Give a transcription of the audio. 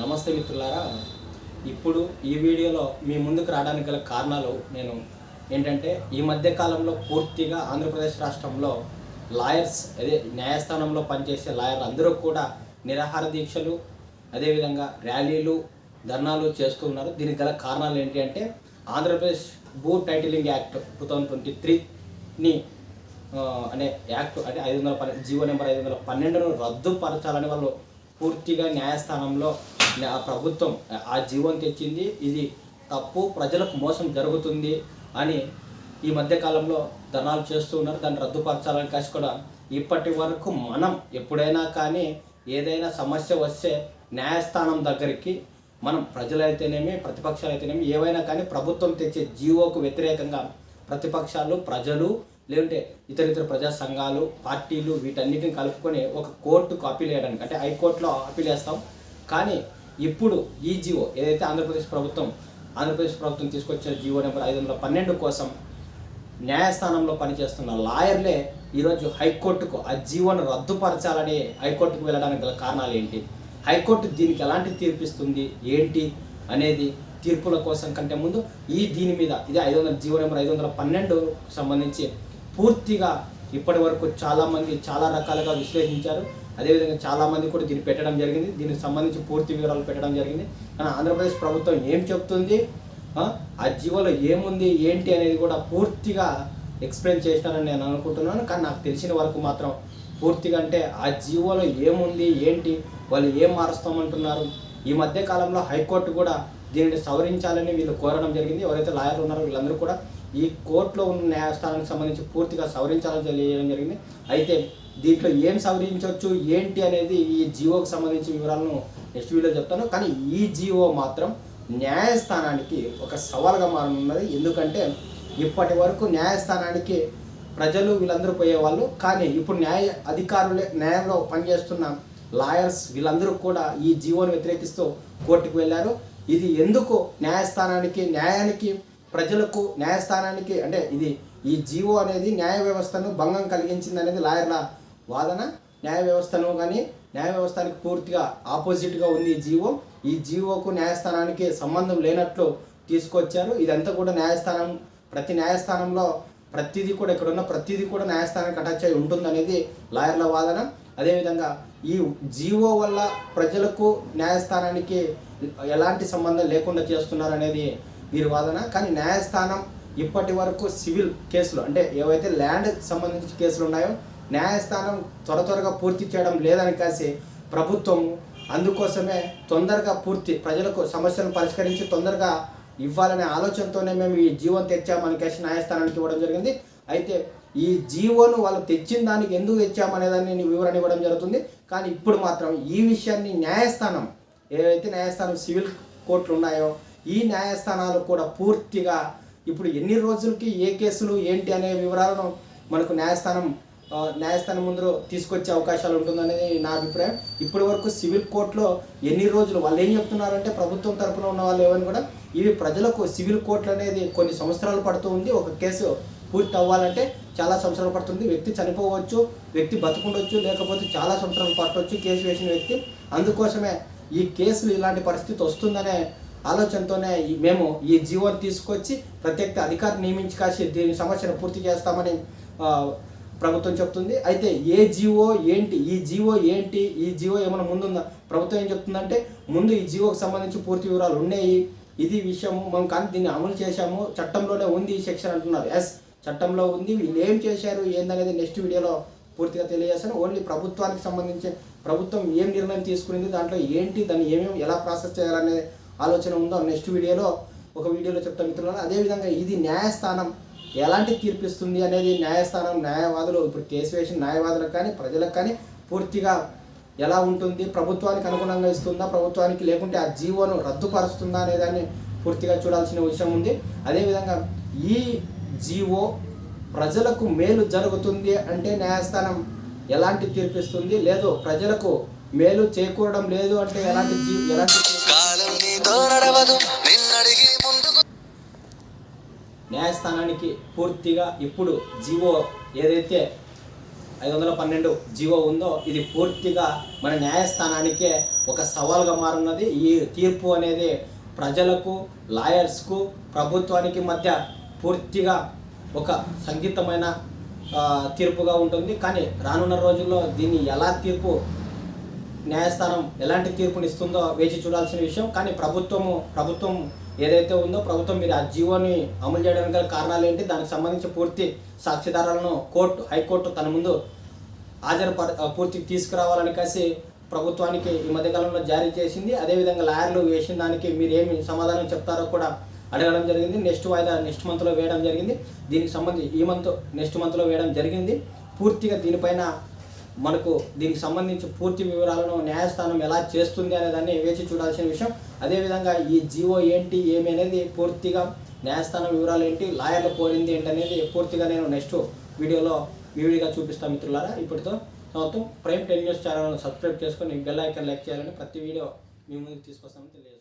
నమస్తే మిత్రులారా. ఇప్పుడు ఈ వీడియోలో మీ ముందుకు రావడానికి గల కారణాలు నేను ఏంటంటే ఈ మధ్య కాలంలో పూర్తిగా ఆంధ్రప్రదేశ్ రాష్ట్రంలో లాయర్స్ అదే న్యాయస్థానంలో పనిచేసే లాయర్లు అందరూ కూడా నిరాహార దీక్షలు అదేవిధంగా ర్యాలీలు ధర్నాలు చేస్తూ ఉన్నారు. దీనికి గల కారణాలు ఏంటి అంటే ఆంధ్రప్రదేశ్ భూ titling act two thousand twenty త్రీని అనే యాక్ట్ అంటే ఐదు వందల పన్నెండు జీవో నెంబర్ ఐదు వందల పన్నెండును రద్దుపరచాలని వాళ్ళు పూర్తిగా న్యాయస్థానంలో ప్రభుత్వం ఆ జీవం తెచ్చింది ఇది తప్పు ప్రజలకు మోసం జరుగుతుంది అని ఈ మధ్యకాలంలో ధర్నాలు చేస్తూ ఉన్నారు. దాన్ని రద్దుపరచాలని కాసి కూడా ఇప్పటి వరకు మనం ఎప్పుడైనా కానీ ఏదైనా సమస్య వస్తే న్యాయస్థానం దగ్గరికి మనం ప్రజలైతేనేమి ప్రతిపక్షాలు అయితేనేమి ఏవైనా కానీ ప్రభుత్వం తెచ్చే జీవోకు వ్యతిరేకంగా ప్రతిపక్షాలు ప్రజలు లేదంటే ఇతర ఇతర ప్రజా సంఘాలు పార్టీలు వీటన్నిటిని కలుపుకొని ఒక కోర్టుకు అప్పీల్ చేయడానికి అంటే హైకోర్టులో అప్పీల్ చేస్తాం కానీ ఇప్పుడు ఈ జీవో ఏదైతే ఆంధ్రప్రదేశ్ ప్రభుత్వం ఆంధ్రప్రదేశ్ ప్రభుత్వం తీసుకొచ్చిన జివో నెంబర్ ఐదు వందల పన్నెండు కోసం న్యాయస్థానంలో పనిచేస్తున్న లాయర్లే ఈరోజు హైకోర్టుకు ఆ జీవోను రద్దుపరచాలని హైకోర్టుకు వెళ్ళడానికి గల కారణాలు ఏంటి? హైకోర్టు దీనికి ఎలాంటి తీర్పిస్తుంది ఏంటి అనేది తీర్పుల కోసం కంటే ముందు ఈ దీని మీద ఇది ఐదు వందల జీవో నెంబర్ ఐదు వందల పన్నెండు సంబంధించి పూర్తిగా ఇప్పటి వరకు చాలామంది చాలా రకాలుగా విశ్లేషించారు. అదేవిధంగా చాలామంది కూడా దీన్ని పెట్టడం జరిగింది. దీనికి సంబంధించి పూర్తి వివరాలు పెట్టడం జరిగింది. కానీ ఆంధ్రప్రదేశ్ ప్రభుత్వం ఏం చెప్తుంది? ఆ, జీవోలో ఏముంది? ఏంటి అనేది కూడా పూర్తిగా ఎక్స్ప్లెయిన్ చేసినారని నేను అనుకుంటున్నాను. కానీ నాకు తెలిసిన వరకు మాత్రం పూర్తిగా అంటే ఆ జీవోలో ఏముంది? ఏంటి? వాళ్ళు ఏం మారుస్తామంటున్నారు? ఈ మధ్య కాలంలో హైకోర్టు కూడా దీనిని సవరించాలని వీళ్ళు కోరడం జరిగింది. ఎవరైతే లాయర్లు ఉన్నారో వీళ్ళందరూ కూడా ఈ కోర్టులో ఉన్న న్యాయస్థానానికి సంబంధించి పూర్తిగా సవరించాలని తెలియజేయడం జరిగింది. అయితే దీంట్లో ఏం సవరించవచ్చు ఏంటి అనేది ఈ జీవోకి సంబంధించి వివరాలను నెక్స్ట్ వీడియో చెప్తాను. కానీ ఈ జీవో మాత్రం న్యాయస్థానానికి ఒక సవాల్గా మారనున్నది. ఎందుకంటే ఇప్పటి వరకు న్యాయస్థానానికి ప్రజలు వీళ్ళందరూ పోయేవాళ్ళు. కానీ ఇప్పుడు న్యాయ అధికారులే న్యాయంలో పనిచేస్తున్న లాయర్స్ వీళ్ళందరూ కూడా ఈ జీవోను వ్యతిరేకిస్తూ కోర్టుకు వెళ్ళారు. ఇది ఎందుకు న్యాయస్థానానికి న్యాయానికి ప్రజలకు న్యాయస్థానానికి అంటే ఇది ఈ జీవో అనేది న్యాయ వ్యవస్థను భంగం కలిగించింది అనేది లాయర్ల వాదన. న్యాయ వ్యవస్థను కానీ న్యాయ వ్యవస్థానికి పూర్తిగా ఆపోజిట్గా ఉంది ఈ జీవో. ఈ జీవోకు న్యాయస్థానానికి సంబంధం లేనట్లు తీసుకొచ్చారు. ఇదంతా కూడా న్యాయస్థానం ప్రతి న్యాయస్థానంలో ప్రతిదీ కూడా ఇక్కడ ఉన్న ప్రతిదీ కూడా న్యాయస్థానానికి అటాచ్ అయి ఉంటుందనేది లాయర్ల వాదన. అదేవిధంగా ఈ జీవో వల్ల ప్రజలకు న్యాయస్థానానికి ఎలాంటి సంబంధం లేకుండా చేస్తున్నారు అనేది వీరి వాదన కానీ న్యాయస్థానం ఇప్పటి వరకు సివిల్ కేసులు అంటే ఏవైతే ల్యాండ్ సంబంధించిన కేసులు ఉన్నాయో న్యాయస్థానం త్వర త్వరగా పూర్తి చేయడం లేదని కాసి ప్రభుత్వం అందుకోసమే తొందరగా పూర్తి ప్రజలకు సమస్యలను పరిష్కరించి తొందరగా ఇవ్వాలనే ఆలోచనతోనే మేము ఈ జీవోని తెచ్చామని కలిసి న్యాయస్థానానికి ఇవ్వడం జరిగింది. అయితే ఈ జీవోను వాళ్ళు తెచ్చిన దానికి ఎందుకు తెచ్చామనే దాన్ని నేను వివరణ ఇవ్వడం జరుగుతుంది. కానీ ఇప్పుడు మాత్రం ఈ విషయాన్ని న్యాయస్థానం ఏవైతే న్యాయస్థానం సివిల్ కోర్టులు ఉన్నాయో ఈ న్యాయస్థానాలు కూడా పూర్తిగా ఇప్పుడు ఎన్ని రోజులకి ఏ కేసులు ఏంటి అనే వివరాలను మనకు న్యాయస్థానం న్యాయస్థానం ముందు తీసుకొచ్చే అవకాశాలు ఉంటుందనేది నా అభిప్రాయం. ఇప్పటి వరకు సివిల్ కోర్టులో ఎన్ని రోజులు వాళ్ళు ఏం చెప్తున్నారంటే ప్రభుత్వం తరపున ఉన్న వాళ్ళు ఏమని కూడా ఇవి ప్రజలకు సివిల్ కోర్టులు అనేది కొన్ని సంవత్సరాలు పడుతూ ఉంది. ఒక కేసు పూర్తి అవ్వాలంటే చాలా సంవత్సరాలు పడుతుంది. వ్యక్తి చనిపోవచ్చు వ్యక్తి బతుకుండొచ్చు లేకపోతే చాలా సంవత్సరాలు పట్టవచ్చు కేసు వేసిన వ్యక్తి. అందుకోసమే ఈ కేసులు ఇలాంటి పరిస్థితి వస్తుందనే ఆలోచనతోనే మేము ఈ జీవోని తీసుకొచ్చి ప్రత్యేక అధికారిని నియమించి కాసి దీని సమస్యను పూర్తి చేస్తామని ప్రభుత్వం చెప్తుంది. అయితే ఏ జీవో ఏంటి ఈ జీవో ఏంటి ఈ జీవో ఏమైనా ముందుందా? ప్రభుత్వం ఏం చెప్తుందంటే ముందు ఈ జీవోకి సంబంధించి పూర్తి వివరాలు ఉన్నాయి. ఇది విషయం మనం కానీ దీన్ని అమలు చేశాము చట్టంలోనే ఉంది ఈ సెక్షన్ అంటున్నారు. ఎస్ చట్టంలో ఉంది. వీళ్ళు ఏం చేశారు ఏందనేది నెక్స్ట్ వీడియోలో పూర్తిగా తెలియజేస్తాను. ఓన్లీ ప్రభుత్వానికి సంబంధించి ప్రభుత్వం ఏం నిర్ణయం తీసుకునింది దాంట్లో ఏంటి దాన్ని ఏమేమి ఎలా ప్రాసెస్ చేయాలనే ఆలోచన ఉందో నెక్స్ట్ వీడియోలో ఒక వీడియోలో చెప్తాను మిత్రులారా. అదేవిధంగా ఇది న్యాయస్థానం. ఎలాంటి తీర్పిస్తుంది అనేది న్యాయస్థానం న్యాయవాదులు ఇప్పుడు కేసు వేసిన న్యాయవాదులకు కానీ ప్రజలకు కానీ పూర్తిగా ఎలా ఉంటుంది ప్రభుత్వానికి అనుగుణంగా ఇస్తుందా ప్రభుత్వానికి లేకుంటే ఆ జీవోను రద్దుపరుస్తుందా అనేదాన్ని పూర్తిగా చూడాల్సిన విషయం ఉంది. అదేవిధంగా ఈ జీవో ప్రజలకు మేలు జరుగుతుంది అంటే న్యాయస్థానం ఎలాంటి తీర్పిస్తుంది? లేదు ప్రజలకు మేలు చేకూరడం లేదు అంటే ఎలాంటి ఎలాంటి న్యాయస్థానానికి పూర్తిగా ఇప్పుడు జీవో ఏదైతే ఐదు వందల పన్నెండు జీవో ఉందో ఇది పూర్తిగా మన న్యాయస్థానానికే ఒక సవాల్గా మారున్నది. ఈ తీర్పు అనేది ప్రజలకు లాయర్స్కు ప్రభుత్వానికి మధ్య పూర్తిగా ఒక సంగీతమైన తీర్పుగా ఉంటుంది. కానీ రానున్న రోజుల్లో దీన్ని ఎలా తీర్పు న్యాయస్థానం ఎలాంటి తీర్పునిస్తుందో వేచి చూడాల్సిన విషయం. కానీ ప్రభుత్వము ప్రభుత్వం ఏదైతే ఉందో ప్రభుత్వం మీరు ఆ జీవోని అమలు చేయడానికి గల కారణాలు ఏంటి? దానికి సంబంధించి పూర్తి సాక్షిదారాలను కోర్టు హైకోర్టు తన ముందు హాజరు పూర్తి తీసుకురావాలని కలిసి ప్రభుత్వానికి ఈ మధ్యకాలంలో జారీ చేసింది. అదేవిధంగా లాయర్లు వేసిన దానికి మీరు ఏమి సమాధానం చెప్తారో కూడా అడగడం జరిగింది. నెక్స్ట్ వాయిదా నెక్స్ట్ మంత్లో వేయడం జరిగింది. దీనికి సంబంధించి ఈ మంత్ నెక్స్ట్ మంత్లో వేయడం జరిగింది. పూర్తిగా దీనిపైన మనకు దీనికి సంబంధించి పూర్తి వివరాలను న్యాయస్థానం ఎలా చేస్తుంది అనే దాన్ని వేచి చూడాల్సిన విషయం. అదేవిధంగా ఈ జీవో ఏంటి ఏమి అనేది పూర్తిగా న్యాయస్థానం వివరాలు ఏంటి లాయర్లు కోరింది ఏంటి అనేది పూర్తిగా నేను నెక్స్ట్ వీడియోలో వివిడిగా చూపిస్తాను మిత్రులారా. ఇప్పటితో మొత్తం ప్రైమ్ టెన్ న్యూస్ ఛానల్ను సబ్స్క్రైబ్ చేసుకొని బెల్ ఐకన్ లైక్ చేయాలని ప్రతి వీడియో మీ ముందుకు తీసుకొస్తామని తెలియదు